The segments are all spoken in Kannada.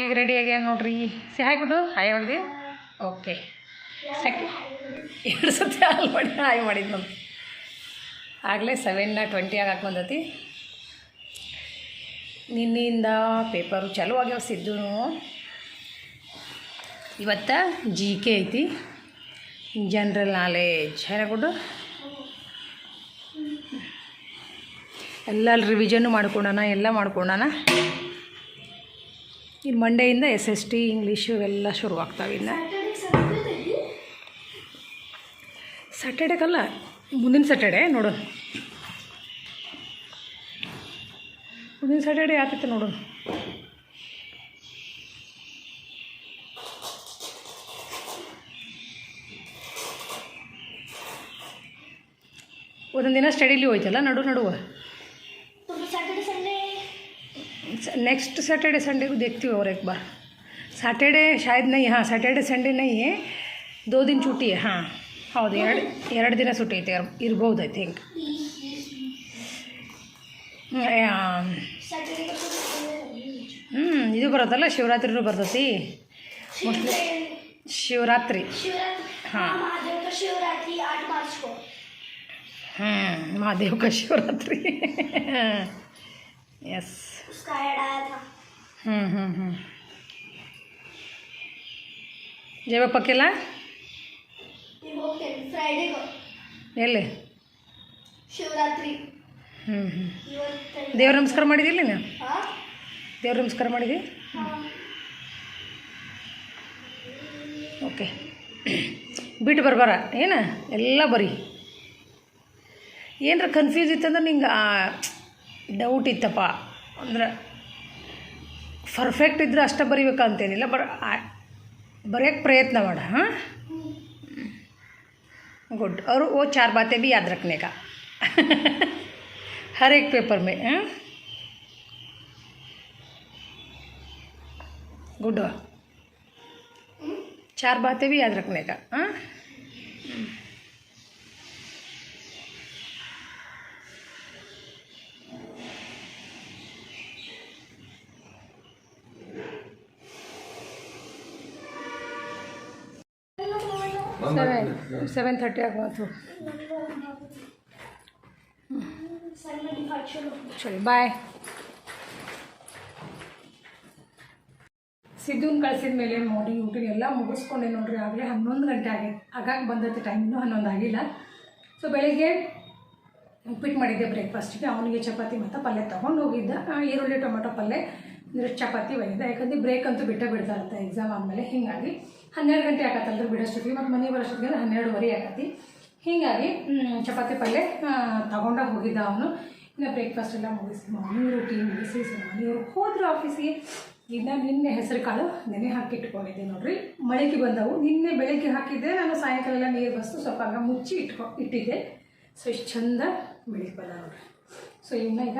ಈಗ ರೆಡಿ ಆಗ್ಯಾನ ನೋಡ್ರಿ. ಸಿ ಹಾಕ್ಬಿಟ್ಟು ಹಾಯ್ ಹೊಳ್ದಿ ಓಕೆ ಎರಡು ಸತಿ ಹಾಲು ಮಾಡಿ, ಹಾಯ್ ಮಾಡಿದ್ದು ನೋಡಿ ಆಗಲೇ ಸೆವೆನ್ನ ಟ್ವೆಂಟಿ ಹಾಕಿ ಬಂದತಿ. ನಿನ್ನೆಯಿಂದ ಪೇಪರು ಚಾಲೂ ಆಗ್ಯಾವ ಸಿದ್ದು ಇವತ್ತು ಜಿ ಕೆ ಐತಿ. ಜನ್ರಲ್ ನಾಲೇಜ್ ಹೇಳಬಿಟ್ಟು ಎಲ್ಲ ರಿವಿಷನ್ನು ಮಾಡ್ಕೊಂಡಾನ, ಎಲ್ಲ ಮಾಡ್ಕೊಂಡಾನ. ಈ ಮಂಡೆಯಿಂದ ಎಸ್ ಎಸ್ ಟಿ, ಇಂಗ್ಲೀಷು ಇವೆಲ್ಲ ಸ್ಯಾಟರ್ಡೇ ಕಲ್ಲ, ಮುಂದಿನ ಸ್ಯಾಟರ್ಡೇ ನೋಡೋಣ ಮುಂದಿನ ಸ್ಯಾಟರ್ಡೇ ಯಾಕೈತೆ ನೋಡೋಣ ಒಂದೊಂದು ದಿನ ಸ್ಟಡಿಲಿ ಹೋಯ್ತಲ್ಲ, ನಡು, ನಡುವ. नेक्स्ट सैटरडे संडे को देखती हूँ और एक बार सैटरडे शायद नहीं हाँ सैटरडे संडे नहीं है दो दिन छुट्टी है हाँ ಹೌದು ಎರಡು ಎರಡು ದಿನ ಸುಟ್ಟಿ ಐತೆ ಇರ್ಬೋದು ಐ ಥಿಂಕ್ सैटरडे को ಹ್ಞೂ ಇದು ಬರುತ್ತಲ್ಲ ಶಿವರಾತ್ರಿನೂ ಬರ್ತೈತಿ ಮೋಸ್ಟ್ಲಿ ಶಿವರಾತ್ರಿ शिवरात्रि हाँ। महादेव का शिवरात्रि आठ मार्च को ಹ್ಞೂ ಮಹಾದೇವ್ का ಶಿವರಾತ್ರಿ ಎಸ್ उसका ऐड आया था ಹ್ಞೂ ಹ್ಞೂ ಹ್ಞೂ ಜಯಪ್ಪ ये वो फ्राइडे को ಎಲ್ಲಿ शिवरात्रि ಹ್ಞೂ ಹ್ಞೂ ಇವತ್ತು ದೇವ್ರ ನಮಸ್ಕಾರ ಮಾಡಿದಿಲ್ಲ ನೀನು हाँ ದೇವ್ರ ನಮಸ್ಕಾರ ಮಾಡಿದಿ हाँ ಓಕೆ ಬಿಟ್ಟು ಬರ್ಬಾರ ಏನ ಎಲ್ಲ ಬರೀ ಏನರ ಕನ್ಫ್ಯೂಸ್ ಇತ್ತಂದ್ರೆ ನಿಂಗೆ ಡೌಟ್ ಇತ್ತಪ್ಪ ಅಂದ್ರೆ ಪರ್ಫೆಕ್ಟ್ ಇದ್ರೆ ಅಷ್ಟೇ ಬರಿಬೇಕಂತೇನಿಲ್ಲ ಬರ್ ಬರೆಯೋಕ್ಕೆ ಪ್ರಯತ್ನ ಮಾಡ ಹಾಂ गुड और वो चार बातें भी याद रखने का हर एक पेपर में हाँ गुड चार बातें भी याद रखने का हाँ ಸೆವೆನ್ ಸೆವೆನ್ ಥರ್ಟಿ ಸರಿ ಬಾಯ್ ಸಿದ್ದುನ್ ಕಳ್ಸಿದ ಮೇಲೆ ಮಾರ್ನಿಂಗ್ ಊಟ ಎಲ್ಲ ಮುಗಿಸ್ಕೊಂಡೆ ನೋಡ್ರಿ, ಆಗಲೇ ಹನ್ನೊಂದು ಗಂಟೆ ಆಗಿದೆ ಆಗಾಗ ಬಂದೈತೆ ಟೈಮ್ ಇನ್ನೂ ಹನ್ನೊಂದು ಆಗಿಲ್ಲ. ಸೊ ಬೆಳಿಗ್ಗೆ ಉಪ್ಪಿಟ್ಟು ಮಾಡಿದ್ದೆ ಬ್ರೇಕ್ಫಾಸ್ಟಿಗೆ ಅವನಿಗೆ ಚಪಾತಿ ಮತ್ತು ಪಲ್ಯ ತೊಗೊಂಡು ಹೋಗಿದ್ದ. ಈರುಳ್ಳಿ, ಟೊಮೆಟೊ ಪಲ್ಯ, ಅಂದರೆ ಚಪಾತಿ ಒಯ್ದಿದ್ದೆ. ಯಾಕಂದರೆ ಬ್ರೇಕ್ ಅಂತೂ ಬಿಟ್ಟೆ ಬಿಡ್ತಾ ಇರುತ್ತೆ ಎಕ್ಸಾಮ್ ಆದಮೇಲೆ. ಹೀಗಾಗಿ ಹನ್ನೆರಡು ಗಂಟೆ ಆಗತ್ತಲ್ರಿ ಬಿಡೋಷ್ಟೊತ್ತಿಗೆ ಮತ್ತು ಮನೆ ಬರೋಷ್ಟೊತ್ತಿಗೆ ಹನ್ನೆರಡುವರೆ ಆಕತಿ ಹೀಗಾಗಿ ಚಪಾತಿ ಪಲ್ಯ ತಗೊಂಡಾಗ ಹೋಗಿದ್ದ ಅವನು. ಇನ್ನು ಬ್ರೇಕ್ಫಾಸ್ಟ್ ಎಲ್ಲ ಮುಗಿಸಿ ಮಾರ್ನಿಂಗ್ ರೂಟೀನ್ ಮುಗಿಸಿ ಮನೆಯವರು ಹೋದ್ರು ಆಫೀಸಿಗೆ ಇನ್ನು ನಿನ್ನೆ ಹೆಸರು ಕಾಳು ನೆನೆ ಹಾಕಿ ಇಟ್ಕೊಂಡಿದ್ದೆ ನೋಡ್ರಿ. ಮಳೆಗೆ ಬಂದವು. ನಿನ್ನೆ ಬೆಳಗ್ಗೆ ಹಾಕಿದ್ದೆ. ನಾನು ಸಾಯಂಕಾಲ ಎಲ್ಲ ನೀರು ಬಸ್ತು, ಸ್ವಲ್ಪ ಹಂಗೆ ಮುಚ್ಚಿ ಇಟ್ಕೊ, ಇಟ್ಟಿದ್ದೆ. ಸೊ ಇಷ್ಟು ಚಂದ ಬೆಳಿಗ್ಗೆ ಬಂದ ನೋಡ್ರಿ. ಸೊ ಇನ್ನು ಈಗ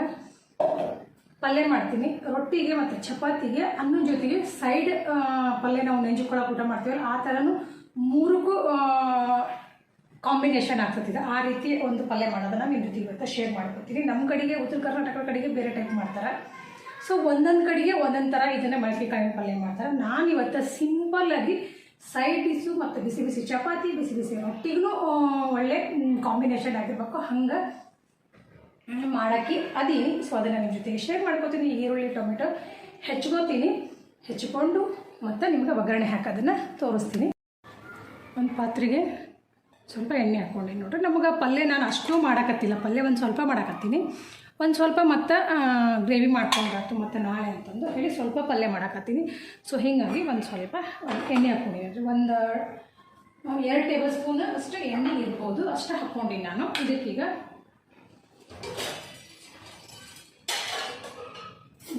ಪಲ್ಯ ಮಾಡ್ತೀನಿ. ರೊಟ್ಟಿಗೆ ಮತ್ತು ಚಪಾತಿಗೆ ಅನ್ನ ಜೊತೆಗೆ ಸೈಡ್ ಪಲ್ಯ ನಾವು ನೆಂಜುಕೊಳ್ಳೋಕೆ ಊಟ ಮಾಡ್ತೀವಲ್ಲ, ಆ ಥರನೂ ಮೂರಕ್ಕೂ ಕಾಂಬಿನೇಷನ್ ಆಗ್ತದೆ ಆ ರೀತಿ ಒಂದು ಪಲ್ಯ ಮಾಡೋದನ್ನು ನಿಮ್ಮ ಜೊತೆ ಇವತ್ತು ಶೇರ್ ಮಾಡ್ಕೊತೀನಿ. ನಮ್ಮ ಕಡೆಗೆ, ಉತ್ತರ ಕರ್ನಾಟಕ ಕಡೆಗೆ ಬೇರೆ ಟೈಪ್ ಮಾಡ್ತಾರೆ. ಸೊ ಒಂದೊಂದು ಕಡೆಗೆ ಒಂದೊಂದು ಥರ ಇದನ್ನು ಮೊಳಕೆ ಕಾಳಿನ ಪಲ್ಯ ಮಾಡ್ತಾರೆ. ನಾನು ಇವತ್ತು ಸಿಂಪಲ್ಲಾಗಿ ಸೈಡ್ ಡಿಸು ಮತ್ತು ಬಿಸಿ ಬಿಸಿ ಚಪಾತಿ, ಬಿಸಿ ಬಿಸಿ ರೊಟ್ಟಿಗೂ ಒಳ್ಳೆ ಕಾಂಬಿನೇಷನ್ ಆಗಿರ್ಬೇಕು. ಹಂಗೆ ಮಾಡಕ್ಕೆ, ಅದೇ ಸೊ ಅದನ್ನು ನಿಮ್ಮ ಜೊತೆಗೆ ಶೇರ್ ಮಾಡ್ಕೋತೀನಿ. ಈರುಳ್ಳಿ, ಟೊಮೆಟೊ ಹೆಚ್ಕೋತೀನಿ. ಹೆಚ್ಕೊಂಡು ಮತ್ತು ನಿಮ್ಗೆ ಒಗ್ಗರಣೆ ಹಾಕೋದನ್ನು ತೋರಿಸ್ತೀನಿ. ಒಂದು ಪಾತ್ರೆಗೆ ಸ್ವಲ್ಪ ಎಣ್ಣೆ ಹಾಕ್ಕೊಂಡೆ ನೋಡ್ರಿ. ನಮಗೆ ಪಲ್ಯ ನಾನು ಅಷ್ಟು ಮಾಡಕತ್ತಿಲ್ಲ. ಪಲ್ಯ ಒಂದು ಸ್ವಲ್ಪ ಮಾಡಕತ್ತೀನಿ. ಒಂದು ಸ್ವಲ್ಪ ಮತ್ತು ಗ್ರೇವಿ ಮಾಡ್ಕೊಂಡಾಯ್ತು ಮತ್ತು ನಾಳೆ ಅಂತಂದು ಹೇಳಿ ಸ್ವಲ್ಪ ಪಲ್ಯ ಮಾಡಕತ್ತೀನಿ. ಸೊ ಹೀಗಾಗಿ ಒಂದು ಸ್ವಲ್ಪ ಎಣ್ಣೆ ಹಾಕ್ಕೊಂಡಿದ್ದೀನಿ ಒಂದು ಎರಡು ಟೇಬಲ್ ಸ್ಪೂನ್ ಅಷ್ಟು ಎಣ್ಣೆ ಇರ್ಬೋದು. ಅಷ್ಟು ಹಾಕ್ಕೊಂಡಿನಿ ನಾನು. ಇದಕ್ಕೀಗ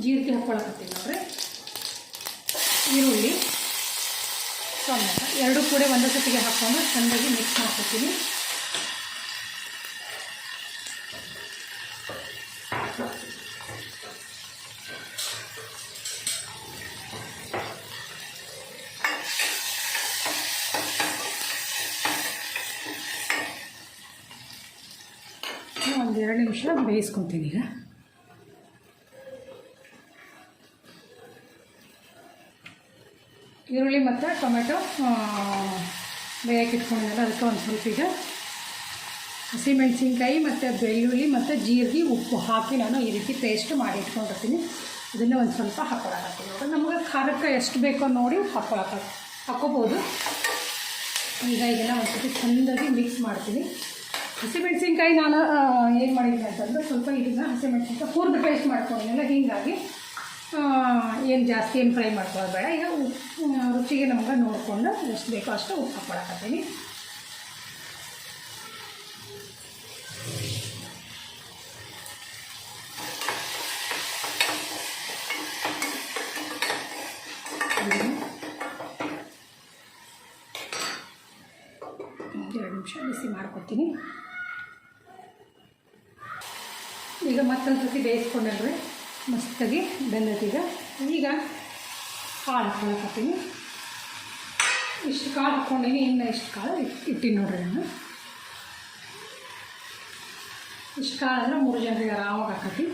ಜೀರಿಗೆ ಹಾಕ್ಕೊಳಕತ್ತೀವಿ ನೋಡ್ರಿ. ಈರುಳ್ಳಿ ಟೊಮೆಟೊ ಎರಡೂ ಕೂಡ ಒಂದೇ ಸತಿಗೆ ಹಾಕ್ಕೊಂಡು ಚೆನ್ನಾಗಿ ಮಿಕ್ಸ್ ಮಾಡ್ಕೊತೀನಿ ಒಂದು ಎರಡು ನಿಮಿಷ ಬೇಯಿಸ್ಕೊತೀನಿ ಈಗ. ಈರುಳ್ಳಿ ಮತ್ತು ಟೊಮೆಟೊ ಬೇಯಕ್ಕೆ ಇಟ್ಕೊಂಡಿದ್ದಲ್ಲ ಅದಕ್ಕೆ ಒಂದು ಸ್ವಲ್ಪ ಈಗ ಹಸಿಮೆಣಸಿನ್ಕಾಯಿ ಮತ್ತು ಬೆಳ್ಳುಳ್ಳಿ ಮತ್ತು ಜೀರಿಗೆ ಉಪ್ಪು ಹಾಕಿ ನಾನು ಈ ರೀತಿ ಪೇಸ್ಟ್ ಮಾಡಿ ಇಟ್ಕೊಂಡಿರ್ತೀನಿ. ಇದನ್ನು ಒಂದು ಸ್ವಲ್ಪ ಹಾಕ್ಕೊಳಕತ್ತೀನಿ ನೋಡಿ ನಮಗೆ ಖಾರಕ್ಕೆ ಎಷ್ಟು ಬೇಕೋ ನೋಡಿ ಹಾಕ್ಕೊಳಕ ಹಾಕ್ಕೋಬೋದು. ಈಗ ಇದನ್ನು ಒಂದು ಸರ್ತಿ ಚೆಂದಾಗಿ ಮಿಕ್ಸ್ ಮಾಡ್ತೀನಿ. ಹಸಿಮೆಣಸಿನ್ಕಾಯಿ ನಾನು ಏನು ಮಾಡಿದ್ದೀನಿ ಅಂತಂದ್ರೆ ಸ್ವಲ್ಪ ಇದನ್ನು ಹಸಿಮೆಣಸಿನ್ಕಾಯಿ ಹುರಿದು ಪೇಸ್ಟ್ ಮಾಡ್ಕೊಂಡಿಲ್ಲ ಹೀಗಾಗಿ ಏನು ಜಾಸ್ತಿ ಏನು ಫ್ರೈ ಮಾಡ್ಕೊಳ್ಬೇಡ. ಬೇಡ ಈಗ ರುಚಿಗೆ ನಮ್ಗೆ ನೋಡಿಕೊಂಡು ಎಷ್ಟು ಬೇಕೋ ಅಷ್ಟು ಉಪ್ಪು ಹಾಕ್ಕೊಳಕತ್ತೀನಿ ಎರಡು ನಿಮಿಷ ಬಿಸಿ ಮಾಡ್ಕೊತೀನಿ ಈಗ ಮತ್ತೊಂದು ಸರ್ತಿ ಬೇಯಿಸ್ಕೊಂಡಲ್ರಿ ಮಸ್ತಾಗಿ ಬೆಂದತೀಗ ಈಗ. ಕಾಳು ಹಾಕ್ಕೊಳಕತ್ತೀನಿ ಇಷ್ಟು ಕಾಳು ಹಾಕ್ಕೊಂಡೀನಿ, ಇನ್ನು ಇಷ್ಟು ಕಾಳು ಇಟ್- ಇಟ್ಟಿನಿ ನೋಡ್ರಿ ನಾನು. ಇಷ್ಟು ಕಾಳು ಅಂದ್ರೆ ಮೂರು ಜನರಿಗೆ ಆರಾಮಾಗಿ ಹಾಕತ್ತಿ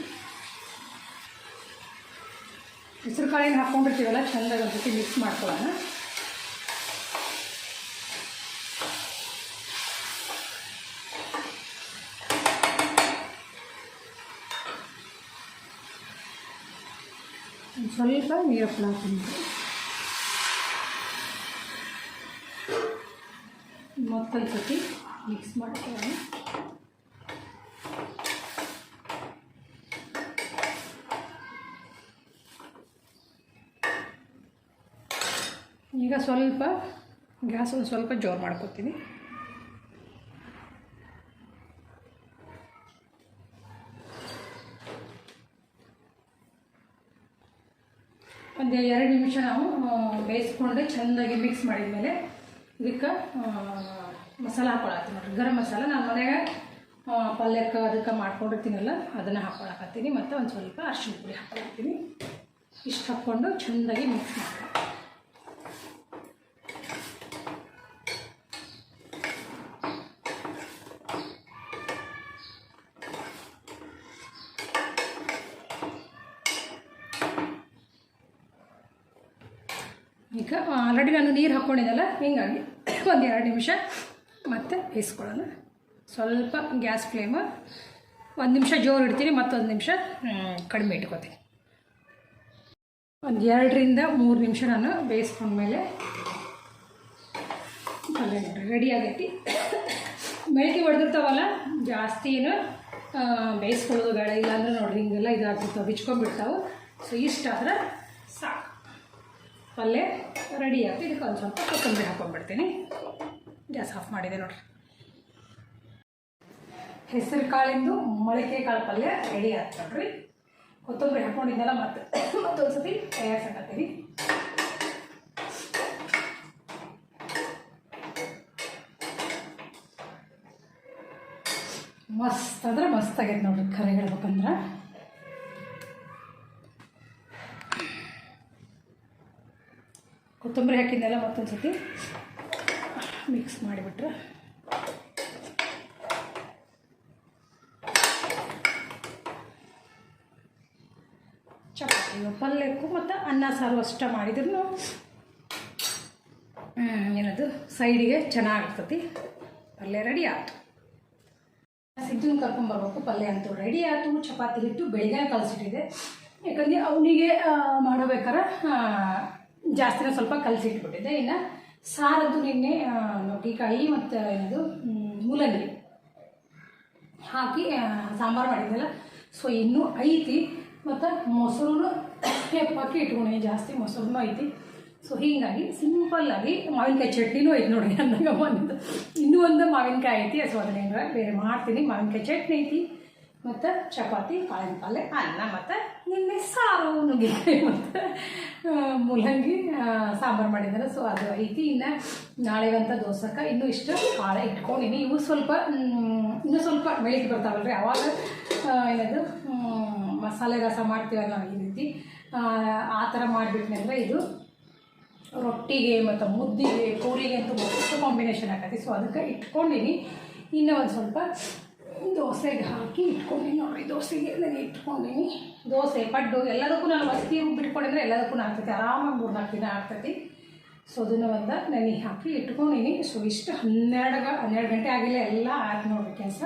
ಹೆಸರು ಕಾಳಿನ ಹಾಕ್ಕೊಂಡಿರ್ತೀವಲ್ಲ, ಚೆಂದಾಗಿ ಒಂದು ಮಿಕ್ಸ್ ಮಾಡ್ಕೊಳ್ಳೋಣ. ಸ್ವಲ್ಪ ನೀರು ಹಾಕ್ತೀನಿ ಮತ್ತೊಂದು ಸತಿ ಮಿಕ್ಸ್ ಮಾಡ್ಕೊಳ್ಳೋಣ ಈಗ ಸ್ವಲ್ಪ ಗ್ಯಾಸ್ ಒಂದು ಸ್ವಲ್ಪ ಜೋರು ಮಾಡ್ಕೊತೀನಿ. ಒಂದು ಎರಡು ನಿಮಿಷ ನಾವು ಬೇಯಿಸ್ಕೊಂಡು ಚೆಂದಾಗಿ ಮಿಕ್ಸ್ ಮಾಡಿದ್ಮೇಲೆ ಇದಕ್ಕೆ ಮಸಾಲ ಹಾಕೊಳತ್ತೀನಿ ನೋಡ್ರಿ. ಗರಂ ಮಸಾಲ. ನಾನು ಮನೆಗೆ ಪಲ್ಯಕ್ಕೆ ಅದಕ್ಕೆ ಮಾಡ್ಕೊಂಡಿರ್ತೀನಲ್ಲ, ಅದನ್ನು ಹಾಕೊಳಕತ್ತೀನಿ ಮತ್ತು ಒಂದು ಸ್ವಲ್ಪ ಅರಿಶಿನ ಪುಡಿ ಹಾಕೊಳತ್ತೀನಿ ಇಷ್ಟು ಹಾಕ್ಕೊಂಡು ಚೆಂದಾಗಿ ಮಿಕ್ಸ್ ಮಾಡ್ತೀನಿ ಈಗ ಆಲ್ರೆಡಿ ನಾನು ನೀರು ಹಾಕ್ಕೊಂಡಿದ್ದಲ್ಲ ಹಿಂಗಾಗಿ ಒಂದು ಎರಡು ನಿಮಿಷ ಮತ್ತೆ ಬೇಯಿಸ್ಕೊಳ್ಳೋಣ. ಸ್ವಲ್ಪ ಗ್ಯಾಸ್ ಫ್ಲೇಮ್. ಒಂದು ನಿಮಿಷ ಜೋರು ಇಡ್ತೀನಿ, ಮತ್ತೊಂದು ನಿಮಿಷ ಕಡಿಮೆ ಇಟ್ಕೋತೀನಿ. ಒಂದು ಎರಡರಿಂದ ಮೂರು ನಿಮಿಷ ನಾನು ಬೇಯಿಸ್ಕೊಂಡ್ಮೇಲೆ ಪಲ್ಯ ರೆಡಿ ಆಗೈತಿ. ಮೆಳಕೆ ಹೊಡೆದಿರ್ತಾವಲ್ಲ, ಜಾಸ್ತಿ ಏನು ಬೇಯಿಸ್ಕೊಳ್ಳೋದು ಬೇಡ. ಇಲ್ಲಾಂದ್ರೆ ನೋಡ್ರಿ ಹಿಂಗೆಲ್ಲ ಇದಾಗ್ತಿರ್ತಾವೆ ಬಿಚ್ಕೊಂಡ್ಬಿಡ್ತಾವೆ. ಸೊ ಇಷ್ಟಾದ್ರೆ ಸಾಕು. ಪಲ್ಯ ರೆಡಿ ಆಯ್ತು. ಇದಕ್ಕೆ ಒಂದು ಸ್ವಲ್ಪ ಕೊತ್ತಂಬರಿ ಹಾಕೊಂಡ್ಬಿಡ್ತೀನಿ. ಗ್ಯಾಸ್ ಆಫ್ ಮಾಡಿದೆ ನೋಡ್ರಿ. ಹೆಸರು ಕಾಳಿಂದು ಮೊಳಕೆ ಕಾಳು ಪಲ್ಯ ರೆಡಿ ಆಯ್ತು ನೋಡ್ರಿ. ಕೊತ್ತಂಬರಿ ಹಾಕೊಂಡಿದ್ದೆಲ್ಲ ಮತ್ತೆ ಮತ್ತೊಂದು ಸತಿ ತಯಾರಿಸಕತ್ತೀನಿ ಮಸ್ತ್ ಅಂದ್ರೆ ಮಸ್ತ್ ಆಗೈತೆ ನೋಡ್ರಿ ಖರೆ ಹೇಳ್ಬೇಕಂದ್ರೆ ಕೊತ್ತಂಬರಿ ಹಾಕಿದ್ನೆಲ್ಲ ಮತ್ತೊಂದು ಸತಿ ಮಿಕ್ಸ್ ಮಾಡಿಬಿಟ್ರೆ. ಚಪಾತಿ, ಪಲ್ಯಕ್ಕೂ ಮತ್ತು ಅನ್ನ ಸಾರು ಅಷ್ಟ ಮಾಡಿದ್ರು ಏನದು, ಸೈಡಿಗೆ ಚೆನ್ನಾಗಿರ್ತತಿ. ಪಲ್ಯ ರೆಡಿ ಆಯ್ತು. ಸಿದ್ದನ್ನು ಕರ್ಕೊಂಬರ್ಬೇಕು ಪಲ್ಯ ಅಂತೂ ರೆಡಿ ಆಯಿತು. ಚಪಾತಿ ಹಿಟ್ಟು ಬೆಳಿಗ್ಗೆ ಕಲಸಿಟ್ಟಿದೆ ಯಾಕಂದರೆ ಅವನಿಗೆ ಮಾಡಬೇಕಾರೆ ಜಾಸ್ತಿನೇ ಸ್ವಲ್ಪ ಕಲಸಿಟ್ಬಿಟ್ಟಿದ್ದೆ. ಇನ್ನು ಸಾರದ್ದು ನಿನ್ನೆ ನುಗ್ಗಿಕಾಯಿ ಮತ್ತು ಏನದು ಮೂಲಂಗಿ ಹಾಕಿ ಸಾಂಬಾರು ಮಾಡಿದ್ದೆಲ್ಲ ಸೊ ಇನ್ನೂ ಐತಿ. ಮತ್ತು ಮೊಸರು ಹೆಪ್ಪಾಕಿ ಇಟ್ಕೊಂಡೆ. ಜಾಸ್ತಿ ಮೊಸರು ಐತಿ. ಸೊ ಹೀಗಾಗಿ ಸಿಂಪಲ್ಲಾಗಿ ಮಾವಿನಕಾಯಿ ಚಟ್ನಿನೂ ಐತಿ ನೋಡಿ. ಅಂದಾಗ ಬಂದಿದ್ದು. ಇನ್ನೂ ಒಂದು ಮಾವಿನಕಾಯಿ ಐತಿ. ಸೊ ಅದನ್ನೇನಾರ ಬೇರೆ ಮಾಡ್ತೀನಿ. ಮಾವಿನಕಾಯಿ ಚಟ್ನಿ ಐತಿ. ಮತ್ತು ಚಪಾತಿ ಕಾಳಿನ ಪಲ್ಯ, ಅನ್ನ ಮತ್ತು ನಿನ್ನೆ ಸಾರು ನುಗ್ಗೆಕಾಯಿ ಮತ್ತು ಮೂಲಂಗಿ ಸಾಂಬಾರು ಮಾಡಿದ್ದಾರೆ. ಸೊ ಅದು ಐತಿ. ಇನ್ನು ನಾಳೆಗಂತ ದೋಸಕ್ಕೆ ಇನ್ನೂ ಇಷ್ಟು ಭಾಳ ಇಟ್ಕೊಂಡಿನಿ. ಇವು ಸ್ವಲ್ಪ ಇನ್ನೂ ಸ್ವಲ್ಪ ಬೆಳಿಗ್ಗೆ ಬರ್ತಾವಲ್ರಿ. ಅವಾಗ ಏನದು ಮಸಾಲೆ ರಸ ಮಾಡ್ತೀವಲ್ಲ ಈ ರೀತಿ. ಆ, ಥರ ಮಾಡಿಬಿಟ್ನೆ ಅಂದರೆ ಇದು ರೊಟ್ಟಿಗೆ ಮತ್ತು ಮುದ್ದಿಗೆ ಪೂರಿಗೆ ಅಂತೂ ಮಸ್ತ್ ಕಾಂಬಿನೇಷನ್ ಆಗತ್ತೆ ಸೊ ಅದಕ್ಕೆ ಇಟ್ಕೊಂಡಿನಿ. ಇನ್ನೂ ಒಂದು ಸ್ವಲ್ಪ ದೋಸೆಗೆ ಹಾಕಿ ಇಟ್ಕೊಂಡೀನಿ ನೋಡಿ, ದೋಸೆಗೆ ನಾನು ಇಟ್ಕೊಂಡೀನಿ ದೋಸೆ, ಪಡ್ಡು, ಎಲ್ಲದಕ್ಕೂ ನಾನು ವಸ್ತಿ ಬಿಟ್ಕೊಂಡಿದ್ರೆ ಎಲ್ಲದಕ್ಕೂ ಆಗ್ತೈತಿ ಆರಾಮಾಗಿ ಮೂರು ನಾಲ್ಕು ದಿನ ಆಗ್ತೈತಿ ಸೊ ಅದನ್ನು ಒಂದು ನೆನೆ ಹಾಕಿ ಇಟ್ಕೊಂಡಿನಿ. ಸೊ ಇಷ್ಟು ಹನ್ನೆರಡು ಹನ್ನೆರಡು ಗಂಟೆ ಆಗಿಲ್ಲ, ಎಲ್ಲ ಆಯ್ತು ನೋಡ್ರಿ ಕೆಲಸ.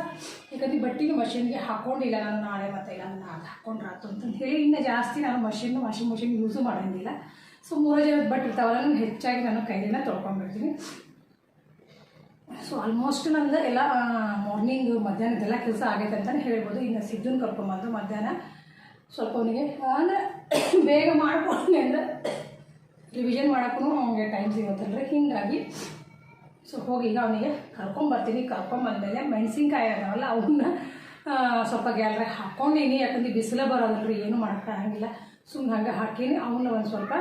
ಯಾಕಂದ್ರೆ ಬಟ್ಟಿನ ಮಷಿನ್ಗೆ ಹಾಕೊಂಡಿಲ್ಲ ನಾನು ನಾಳೆ ಮತ್ತೆ, ಇಲ್ಲ ನಾನು ಹಾಕೊಂಡ್ರೆ ಆತು ಅಂತಂದು ಹೇಳಿ, ಇನ್ನೂ ಜಾಸ್ತಿ ನಾನು ಮಷಿನ್, ವಾಷಿಂಗ್ ಮಷಿನ್ ಯೂಸು ಮಾಡೋಂಗಿಲ್ಲ. ಸೊ ಮೂರು ಜನ ಬಟ್ಟೆ ಇರ್ತಾವಲ್ಲ ನಾನು ಹೆಚ್ಚಾಗಿ ನಾನು ಕೈಲಿನ ತೊಳ್ಕೊಂಡ್ಬಿಡ್ತೀನಿ ಸೊ ಆಲ್ಮೋಸ್ಟ್ ನಂದು ಎಲ್ಲ ಮಾರ್ನಿಂಗ್ ಮಧ್ಯಾಹ್ನದೆಲ್ಲ ಕೆಲಸ ಆಗೈತೆ ಅಂತಲೇ ಹೇಳ್ಬೋದು. ಇನ್ನು ಸಿದ್ದನ್ ಕರ್ಕೊಂಬಂದು ಮಧ್ಯಾಹ್ನ ಸ್ವಲ್ಪ ಅವನಿಗೆ, ಅಂದರೆ ಬೇಗ ಮಾಡ್ಕೊಂಡೆ ಅಂದರೆ ರಿವಿಷನ್ ಮಾಡೋಕ್ಕೂ ಅವನಿಗೆ ಟೈಮ್ ಸಿಗುತ್ತಲ್ರಿ. ಹೀಗಾಗಿ ಸೊ ಹೋಗಿ ಈಗ ಅವನಿಗೆ ಕರ್ಕೊಂಬರ್ತೀನಿ. ಕರ್ಕೊಂಬಂದಮೇಲೆ ಮೆಣಸಿನ್ಕಾಯಿ ಅದಾವಲ್ಲ, ಅವನ್ನ ಸ್ವಲ್ಪ ಗ್ಯಾಲ್ರಿ ಹಾಕ್ಕೊಂಡೀನಿ. ಯಾಕಂದ್ರೆ ಬಿಸಿಲೇ ಬರೋದಲ್ರಿ, ಏನು ಮಾಡೋಕ್ಕಾಗಂಗಿಲ್ಲ ಸುಮ್ಮನೆ ಹಂಗೆ ಹಾಕೀನಿ. ಅವನ್ನ ಒಂದು ಸ್ವಲ್ಪ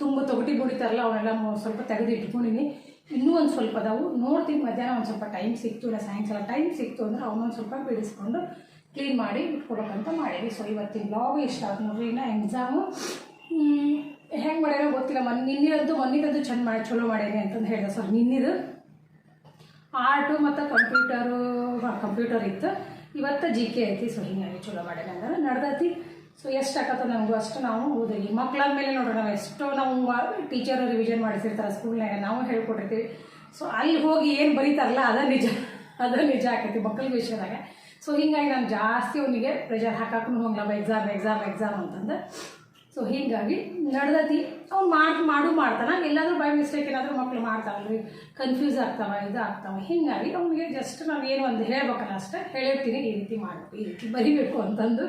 ತುಂಬ ತೊಗಟಿ ಬುಡಿತಾರಲ್ಲ ಅವನ್ನೆಲ್ಲ ಸ್ವಲ್ಪ ತೆಗೆದು ಇಟ್ಕೊಂಡಿನಿ. ಇನ್ನೂ ಒಂದು ಸ್ವಲ್ಪ ಅದಾವು. ನೋಡ್ತೀನಿ ಮಧ್ಯಾಹ್ನ ಒಂದು ಸ್ವಲ್ಪ ಟೈಮ್ ಸಿಕ್ತು, ಇಲ್ಲ ಸಾಯಂಕಾಲ ಟೈಮ್ ಸಿಕ್ತು ಅಂದರೆ ಅವನೊಂದು ಸ್ವಲ್ಪ ಬಿಡಿಸ್ಕೊಂಡು ಕ್ಲೀನ್ ಮಾಡಿ ಇಟ್ಕೊಬೇಕಂತ ಮಾಡೀವಿ ಸೊ ಇವತ್ತಿನ ಬ್ಲಾಗ್ ಇಷ್ಟ ಆಯ್ತು ನೋಡ್ರಿ, ಇನ್ನು ಎಕ್ಸಾಮು ಹೆಂಗೆ ಮಾಡ್ಯಾರೋ ಗೊತ್ತಿಲ್ಲ. ಮನ್ ನಿನ್ನಿರದ್ದು ಮೊನ್ನಿರದ್ದು ಚೆಂದ ಮಾಡಿ, ಚಲೋ ಮಾಡೇನಿ ಅಂತಂದು ಹೇಳಿದೆ ಸೊ ನಿನ್ನಿದು? ಆರ್ಟು ಮತ್ತು ಕಂಪ್ಯೂಟರು ಕಂಪ್ಯೂಟರ್ ಇತ್ತು. ಇವತ್ತು ಜಿ ಕೆ ಐತಿ ಸೊ ಹೀಗಾಗಿ ಚಲೋ ಮಾಡ್ಯಾನ ಅಂದ್ರೆ ನಡ್ದೈತಿ. ಸೊ ಎಷ್ಟು ಆಗತ್ತೋ ನಮಗೂ ಅಷ್ಟು ನಾವು ಓದಿರಿ. ಮಕ್ಕಳ ಮೇಲೆ ನೋಡ್ರಿ, ನಾವು ಎಷ್ಟೋ ನಾವು ಟೀಚರ್ ರಿವಿಷನ್ ಮಾಡಿಸಿರ್ತಾರೆ ಸ್ಕೂಲ್ನಾಗ ನಾವು ಹೇಳ್ಕೊಟ್ಟಿರ್ತೀವಿ. ಸೊ ಅಲ್ಲಿ ಹೋಗಿ ಏನು ಬರೀತಾರಲ್ಲ, ಅದ ನಿಜ. ಅದ ನಿಜ ಆಕೈತಿ ಮಕ್ಕಳ ವಿಷಯದಾಗ. ಸೊ ಹೀಗಾಗಿ ನಾನು ಜಾಸ್ತಿ ಅವನಿಗೆ ಪ್ರೆಷರ್ ಹಾಕಕ್ಕೂ ಹೋಗ್ಲಮ್ಮ ಎಕ್ಸಾಮ್ ಎಕ್ಸಾಮ್ ಎಕ್ಸಾಮ್ ಅಂತಂದು. ಸೊ ಹೀಗಾಗಿ ನಡೆದತಿ. ಅವ್ನು ಮಾರ್ಕ್ ಮಾಡು ಮಾಡ್ತಾನೆ. ಎಲ್ಲಾದರೂ ಬೈ ಮಿಸ್ಟೇಕ್ ಏನಾದರೂ ಮಕ್ಕಳು ಮಾಡ್ತಾವಲ್ರಿ ಕನ್ಫ್ಯೂಸ್ ಆಗ್ತಾವ, ಇದು ಆಗ್ತಾವ. ಹೀಗಾಗಿ ಅವನಿಗೆ ಜಸ್ಟ್ ನಾವು ಏನು ಒಂದು ಹೇಳ್ಬೇಕಲ್ಲ ಅಷ್ಟೇ, ಹೇಳಿರ್ತೀನಿ ಈ ರೀತಿ ಮಾಡಬೇಕು ಈ ರೀತಿ ಬರಿಬೇಕು ಅಂತಂದು.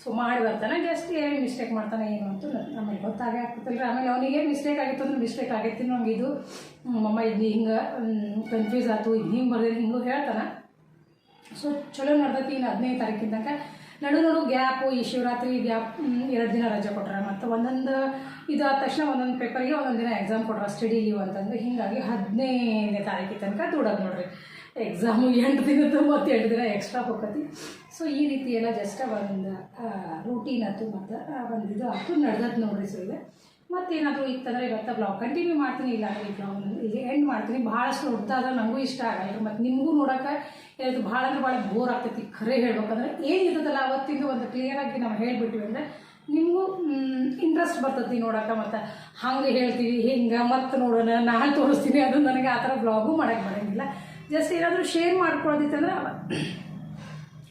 ಸೊ ಮಾಡಿ ಬರ್ತಾನೆ ಜಸ್ಟ್ ಏನು ಮಿಸ್ಟೇಕ್ ಮಾಡ್ತಾನೆ ಏನು ಅಂತ ನಮಗೆ ಗೊತ್ತಾಗೇ ಆಗ್ತಿಲ್ಲ ಆಮೇಲೆ ಅವನಿಗೆ ಮಿಸ್ಟೇಕ್ ಆಗಿತ್ತು ಅಂದ್ರೆ ಮಿಸ್ಟೇಕ್ ಆಗೈತಿ ನಮ್ಗೆ ಇದು. ಮಮ್ಮ ಇದು ಹಿಂಗೆ ಕನ್ಫ್ಯೂಸ್ ಆಯ್ತು, ಇದು ಹಿಂಗೆ ಬರ್ದಿಲ್ಲ, ಹಿಂಗೂ ಹೇಳ್ತಾನೆ. ಸೊ ಚಲೋ ನಡ್ದೈತಿ, ಇನ್ನು ಹದಿನೈದು ತಾರೀಕಿಂದಕ ನಡು ನಡು ಗ್ಯಾಪು, ಈ ಶಿವರಾತ್ರಿ ಗ್ಯಾಪ್ ಎರಡು ದಿನ ರಜೆ ಕೊಟ್ರೆ ಮತ್ತು ಒಂದೊಂದು ಇದಾದ ತಕ್ಷಣ ಒಂದೊಂದು ಪೇಪರ್ಗೆ ಒಂದೊಂದು ದಿನ ಎಕ್ಸಾಮ್ ಕೊಟ್ರೆ ಸ್ಟಡಿ ಲೀವ್ ಅಂತಂದು ಹೀಗಾಗಿ ಹದಿನೈದನೇ ತಾರೀಕಿನ ತನಕ ದುಡೋದು ನೋಡ್ರಿ. ಎಕ್ಸಾಮು ಎಂಟು ದಿನದ್ದು ಮತ್ತು ಎಂಟು ದಿನ ಎಕ್ಸ್ಟ್ರಾ ಹೋಗತಿ. ಸೊ ಈ ರೀತಿ ಎಲ್ಲ ಜಸ್ಟ್ ಒಂದು ರೂಟೀನ್ ಅದು ಮತ್ತು ಒಂದು ಇದು ಆಯ್ತು ನಡೆದದ್ದು ನೋಡ್ರಿ ಸೊ ಇದೆ. ಮತ್ತೇನಾದರೂ ಇತ್ತಂದರೆ ಇವತ್ತು ಬ್ಲಾಗ್ ಕಂಟಿನ್ಯೂ ಮಾಡ್ತೀನಿ ಇಲ್ಲ ಈ ಬ್ಲಾಗ್ ಇಲ್ಲಿ ಎಂಡ್ ಮಾಡ್ತೀನಿ. ಭಾಳಷ್ಟು ದೊಡ್ಡದಾದ್ರೆ ನನಗೂ ಇಷ್ಟ ಆಗಲ್ಲ ಮತ್ತು ನಿಮಗೂ ನೋಡೋಕೆ ಇದು ಭಾಳ ಅಂದ್ರೆ ಭಾಳ ಬೋರ್ ಆಗ್ತೈತಿ. ಖರೆ ಹೇಳ್ಬೇಕಂದ್ರೆ ಏನಿರ್ತದಲ್ಲ ಅವತ್ತಿಂದ ಒಂದು ಕ್ಲಿಯರಾಗಿ ನಾವು ಹೇಳಿಬಿಟ್ವಿ ಅಂದರೆ ನಿಮಗೂ ಇಂಟ್ರೆಸ್ಟ್ ಬರ್ತೈತಿ ನೋಡೋಕೆ ಮತ್ತು ಹಂಗೆ ಹೇಳ್ತೀವಿ, ಹಿಂಗೆ ಮತ್ತೆ ನೋಡೋಣ, ನಾನು ತೋರಿಸ್ತೀನಿ. ಅದು ನನಗೆ ಆ ಥರ ಬ್ಲಾಗು ಮಾಡೋಕ್ಕೆ ಬರೋಂಗಿಲ್ಲ. ಜಸ್ಟ್ ಏನಾದರೂ ಶೇರ್ ಮಾಡ್ಕೊಳ್ಳೋದಿತ್ತಂದ್ರೆ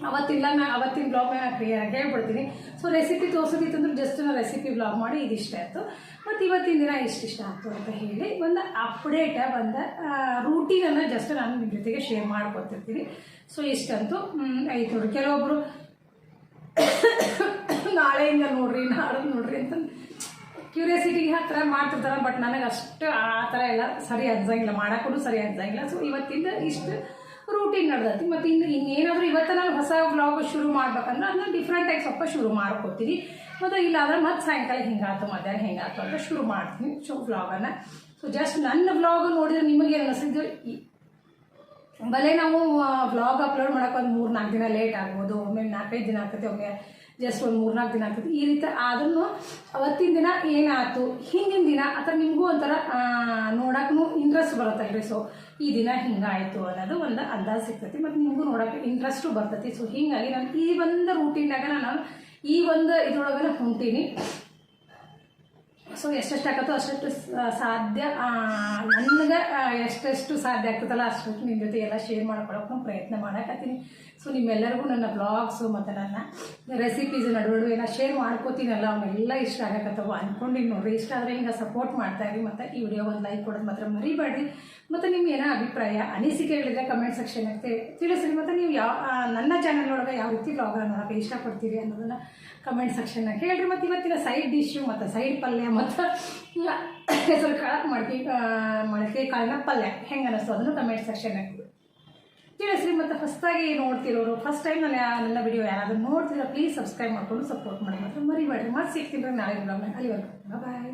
ಅವತ್ತಿಲ್ಲ ನಾ ಅವತ್ತಿನ ಬ್ಲಾಗ್ನ ನಾನು ಕ್ಲಿಯರಾಗಿ ಹೇಳ್ಬಿಡ್ತೀನಿ. ಸೊ ರೆಸಿಪಿ ತೋರಿಸೋದಿತ್ತಂದ್ರೆ ಜಸ್ಟ್ ನಾನು ರೆಸಿಪಿ ಬ್ಲಾಗ್ ಮಾಡಿ ಇದಿಷ್ಟ ಆಯಿತು. ಮತ್ತು ಇವತ್ತಿನ ದಿನ ಇಷ್ಟಿಷ್ಟ ಆಯಿತು ಅಂತ ಹೇಳಿ ಒಂದು ಅಪ್ಡೇಟ ಒಂದು ರೂಟೀನನ್ನು ಜಸ್ಟ್ ನಾನು ನಿಮ್ಮ ಜೊತೆಗೆ ಶೇರ್ ಮಾಡ್ಕೊತಿರ್ತೀನಿ. ಸೊ ಇಷ್ಟಂತೂ ಆಯ್ತು ನೋಡಿ ಕೆಲವೊಬ್ಬರು ನಾಳೆಯಿಂದ ನೋಡ್ರಿ ನಾಳೆ ನೋಡ್ರಿ ಅಂತ ಕ್ಯೂರಿಯಾಸಿಟಿಗೆ ಥರ ಮಾಡ್ತಿರ್ತಾರೆ ಬಟ್ ನನಗೆ ಅಷ್ಟು ಆ ಥರ ಎಲ್ಲ ಸರಿ ಅನ್ಸಂಗಿಲ್ಲ. ಮಾಡೋಕ್ಕೂ ಸರಿ ಅನ್ಸಂಗಿಲ್ಲ. ಸೊ ಇವತ್ತಿಂದ ಇಷ್ಟು ರೂಟೀನ್ ನಡೆದೈತಿ. ಮತ್ತು ಇನ್ನು ಇನ್ನೇನಾದರೂ ಇವತ್ತು ನಾನು ಹೊಸ ವ್ಲಾಗ್ ಶುರು ಮಾಡ್ಬೇಕಂದ್ರೆ ಅದನ್ನ ಡಿಫ್ರೆಂಟಾಗಿ ಸ್ವಲ್ಪ ಶುರು ಮಾಡ್ಕೋತೀನಿ ಮತ್ತು ಇಲ್ಲಾಂದ್ರೆ ಮತ್ತೆ ಸಾಯಂಕಾಲ ಹಿಂಗಾಯ್ತು ಮಧ್ಯಾಹ್ನ ಹಿಂಗಾಯ್ತು ಅಂತ ಶುರು ಮಾಡ್ತೀನಿ ಶೋ ವ್ಲಾಗನ್ನು ಸೊ ಜಸ್ಟ್ ನನ್ನ ವ್ಲಾಗ್ ನೋಡಿದ್ರೆ ನಿಮಗೆ ಅನಿಸಿದ್ದು ಬಲೇ ನಾವು ವ್ಲಾಗ್ ಅಪ್ಲೋಡ್ ಮಾಡೋಕೆ ಒಂದು ಮೂರು ನಾಲ್ಕು ದಿನ ಲೇಟ್ ಆಗ್ಬೋದು, ಒಮ್ಮೆ ನಾಲ್ಕೈದು ದಿನ ಆಗ್ತೈತೆ, ಒಮ್ಮೆ ಜಸ್ಟ್ ಒಂದು ಮೂರು ನಾಲ್ಕು ದಿನ ಆಗ್ತೈತಿ ಈ ರೀತಿ ಅದನ್ನು ಅವತ್ತಿನ ದಿನ ಏನಾಯ್ತು, ಹಿಂದಿನ ದಿನ ಅಥವಾ ನಿಮಗೂ ಒಂಥರ ನೋಡೋಕ್ಕೂ ಇಂಟ್ರೆಸ್ಟ್ ಬರುತ್ತಲ್ರಿ ಸೊ ಈ ದಿನ ಹಿಂಗಾಯಿತು ಅನ್ನೋದು ಒಂದು ಅಂದಾಜು ಸಿಗ್ತೈತಿ, ಮತ್ತು ನಿಮಗೂ ನೋಡೋಕ್ಕೆ ಇಂಟ್ರೆಸ್ಟು ಬರ್ತೈತಿ. ಸೊ ಹೀಗಾಗಿ ನಾನು ಈ ಒಂದು ರೂಟೀನ್ದಾಗ ನಾನು ಈ ಒಂದು ಇದ್ರೊಳಗನೆ ಹೊಂಟೀನಿ. ಸೊ ಎಷ್ಟೆಷ್ಟು ಆಗತ್ತೋ ಅಷ್ಟೆಷ್ಟು ಸಾಧ್ಯ ನನಗೆ ಎಷ್ಟೆಷ್ಟು ಸಾಧ್ಯ ಆಗ್ತದಲ್ಲ ಅಷ್ಟು ನಿಮ್ಮ ಜೊತೆ ಎಲ್ಲ ಶೇರ್ ಮಾಡ್ಕೊಳಕ್ಕೆ ಪ್ರಯತ್ನ ಮಾಡಕತ್ತೀನಿ. ಸೊ ನಿಮ್ಮೆಲ್ಲರಿಗೂ ನನ್ನ ಬ್ಲಾಗ್ಸು ಮತ್ತು ನನ್ನ ರೆಸಿಪೀಸ್ ನಡುವೆ ಏನೋ ಶೇರ್ ಮಾಡ್ಕೋತೀನಲ್ಲ ಅವನ್ನೆಲ್ಲ ಇಷ್ಟ ಆಗಕತ್ತವ ಅಂದ್ಕೊಂಡಿನಿ ನೋಡ್ರಿ. ಇಷ್ಟ ಆದರೆ ಹಿಂಗೆ ಸಪೋರ್ಟ್ ಮಾಡ್ತಾ ಇರಿ ಮತ್ತು ಈ ವಿಡಿಯೋ ಒಂದು ಲೈಕ್ ಕೊಡೋದು ಮಾತ್ರ ಮರಿಬೇಡ್ರಿ. ಮತ್ತು ನಿಮ್ಮ ಏನೋ ಅಭಿಪ್ರಾಯ, ಅನಿಸಿಕೆಗಳಿದ್ರೆ ಕಮೆಂಟ್ ಸೆಕ್ಷನ್ಗೆ ತಿಳಿಸ್ರಿ. ಮತ್ತು ನೀವು ಯಾವ ನನ್ನ ಚಾನಲ್ ಒಳಗೆ ಯಾವ ರೀತಿ ಬ್ಲಾಗನ್ನು ನೋಡೋಕೆ ಇಷ್ಟಪಡ್ತೀರಿ ಅನ್ನೋದನ್ನು ಕಮೆಂಟ್ ಸೆಕ್ಷನ್ನಾಗ ಹೇಳ್ರಿ. ಮತ್ತು ಇವತ್ತಿನ ಸೈಡ್ ಡಿಶ್ಯು ಮತ್ತು ಸೈಡ್ ಪಲ್ಯ, ಮತ್ತು ಹೆಸರು ಕಾಳು ಮೊಳಕೆ ಮೊಳಕೆ ಕಾಳಿನ ಪಲ್ಯ. ಹೆಂಗೆ ಅನ್ನಿಸ್ತು ಅದನ್ನು ಕಮೆಂಟ್ ಸೆಕ್ಷನ್ನಾಗ ತಿಳಿಸ್ರಿ ಮತ್ತೆ ಹೊಸದಾಗಿ ನೋಡ್ತಿರೋರು ಫಸ್ಟ್ ಟೈಮ್ ನಾನು ನನ್ನ ವಿಡಿಯೋ ಯಾರಾದರೂ ನೋಡ್ತಿರೋ ಪ್ಲೀಸ್ ಸಬ್ಸ್ಕ್ರೈಬ್ ಮಾಡ್ಕೊಂಡು ಸಪೋರ್ಟ್ ಮಾಡಿ ಮತ್ತೆ ಮರಿಬೇಡ್ರಿ. ಮತ್ತೆ ಸಿಗ್ತೀನಿ ನಾಳೆ ಅಲ್ಲಿ ಅಲ್ಲಿವರೆಗೂ ಬಾಯ್